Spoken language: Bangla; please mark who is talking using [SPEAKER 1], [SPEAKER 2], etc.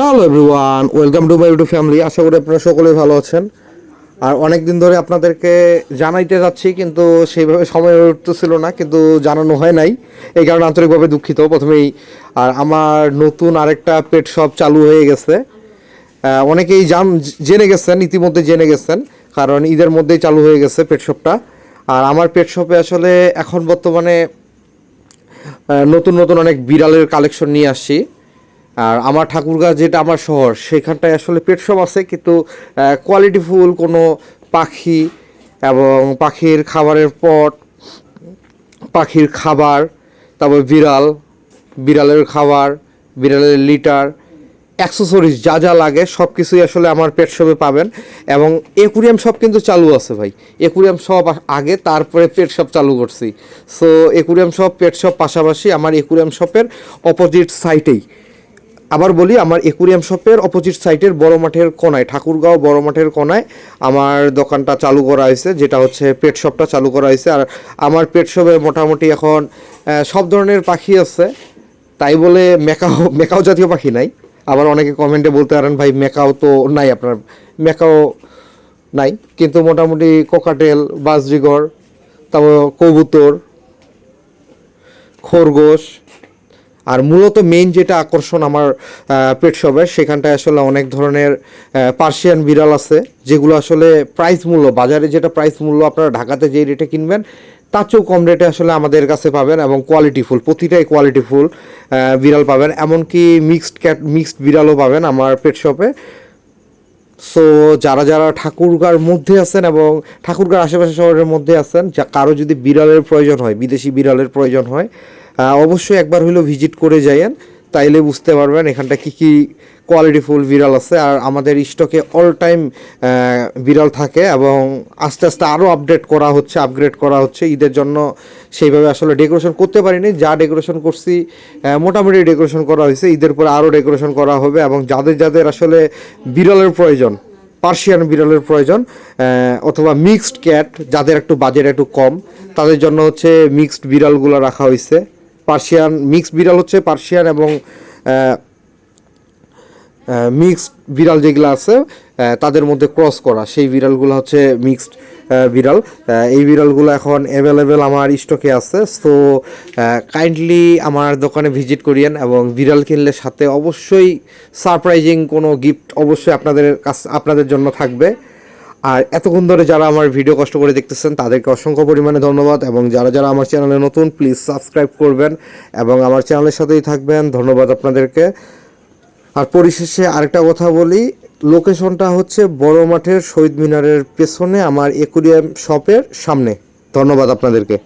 [SPEAKER 1] Hello everyone welcome to my YouTube family আশা করি আপনারা সকলেই ভালো আছেন। আর অনেক দিন ধরে আপনাদেরকে জানাইতে যাচ্ছি, কিন্তু সেইভাবে সময় উঠতেছিল না, কিন্তু জানানো হয় নাই। এই কারণে আন্তরিকভাবে দুঃখিত প্রথমেই। আর আমার নতুন আরেকটা পেট শপ চালু হয়ে গেছে। অনেকেই জান, জেনে গেছেন, ইতিমধ্যে জেনে গেছেন, কারণ ঈদের মধ্যেই চালু হয়ে গেছে পেট শপটা আর আমার পেট শপে আসলে এখন বর্তমানে নতুন নতুন অনেক বিড়ালের কালেকশন নিয়ে আসছি। আর আমার ঠাকুরগাঁ যেটা আমার শহর, সেখানটায় আসলে পেট শপ আছে, কিন্তু কোয়ালিটিফুল কোনো পাখি এবং পাখির খাবারের পট, পাখির খাবার, তারপর বিড়াল, বিড়ালের খাবার, বিড়ালের লিটার অ্যাক্সেসরিজ যা যা লাগে সব কিছুই আসলে আমার পেট শপে পাবেন। এবং একুরিয়াম শপ কিন্তু চালু আছে ভাই। একুরিয়াম সব আগে, তারপরে পেট শপ চালু করছি। So aquarium shop pet shop পাশাপাশি আমার একুরিয়াম শপের অপোজিট সাইটেই আবার বলি, আমার একুরিয়াম শপের অপোজিট সাইটের বড় মাঠের কোনায়, ঠাকুরগাঁও বড় মাঠের কোনায় আমার দোকানটা চালু করা হয়েছে, যেটা হচ্ছে পেট শপটা চালু করা হয়েছে। আর আমার পেট শপে মোটামুটি এখন সব ধরনের পাখি আছে। তাই বলে মেকাও মেকাও জাতীয় পাখি নাই। আবার অনেকে কমেন্টে বলতে পারেন, ভাই, মেকাও তো নাই আপনার, মেকাও নাই। কিন্তু মোটামুটি কোকাটেল বাজরিগর, তারপর কবুতর, খরগোশ আর মূলত মেইন যেটা আকর্ষণ আমার পেট শপের সেখানটায় আসলে অনেক ধরনের পার্সিয়ান বিড়াল আছে, যেগুলো আসলে প্রাইস মূল্য, বাজারে যেটা প্রাইস মূল্য আপনারা ঢাকাতে যেই রেটে কিনবেন, তার চেয়েও কম রেটে আসলে আমাদের কাছে পাবেন এবং কোয়ালিটি ফুল প্রতিটাই কোয়ালিটি ফুল বিড়াল পাবেন, এমনকি মিক্সড ক্যাট মিক্সড বিড়ালও পাবেন আমার পেট শপে সো যারা যারা ঠাকুরগার মধ্যে আছেন এবং ঠাকুরগার আশেপাশে শহরের মধ্যে আছেন, যা কারও যদি বিড়ালের প্রয়োজন হয়, বিদেশি বিড়ালের প্রয়োজন হয় অবশ্যই একবার হলেও ভিজিট করে যাইয়েন। তাইলে বুঝতে পারবেন এখানটা কি কি কোয়ালিটি ফুল বিড়াল আছে। আর আমাদের স্টকে অল টাইম বিড়াল থাকে এবং আস্তে আস্তে আরও আপডেট করা হচ্ছে আপগ্রেড করা হচ্ছে। ঈদের জন্য সেইভাবে আসলে ডেকোরেশন করতে পারিনি। যা ডেকোরেশন করছি মোটামুটি ডেকোরেশন করা হয়েছে। ঈদের পরে আরও ডেকোরেশন করা হবে এবং যাদের যাদের আসলে বিড়ালের প্রয়োজন পার্সিয়ান বিড়ালের প্রয়োজন অথবা মিক্সড ক্যাট যাদের একটু বাজেট একটু কম, তাদের জন্য হচ্ছে মিক্সড বিড়ালগুলো রাখা হয়েছে। পার্সিয়ান মিক্সড বিড়াল হচ্ছে পার্সিয়ান এবং মিক্সড বিড়াল যেগুলো আছে তাদের মধ্যে ক্রস করা। সেই বিড়ালগুলো হচ্ছে মিক্সড বিড়াল এই বিড়ালগুলো এখন অ্যাভেলেবেল আমার স্টকে আছে। সো কাইন্ডলি আমার দোকানে ভিজিট করিয়েন এবং বিড়াল কিনলে সাথে অবশ্যই সারপ্রাইজিং কোনো গিফট অবশ্যই আপনাদের কাছ, আপনাদের জন্য থাকবে। আর এতক্ষণ ধরে যারা আমার ভিডিও কষ্ট করে দেখতেছেন, তাদেরকে অসংখ্য পরিমাণে ধন্যবাদ এবং যারা যারা আমার চ্যানেলে নতুন প্লিজ সাবস্ক্রাইব করবেন এবং আমার চ্যানেলের সাথেই থাকবেন। ধন্যবাদ আপনাদেরকে। আর পরিশেষে আরেকটা কথা বলি লোকেশনটা হচ্ছে বড় মাঠের শহীদ মিনারের পেছনে আমার একুরিয়াম শপের সামনে। ধন্যবাদ আপনাদেরকে।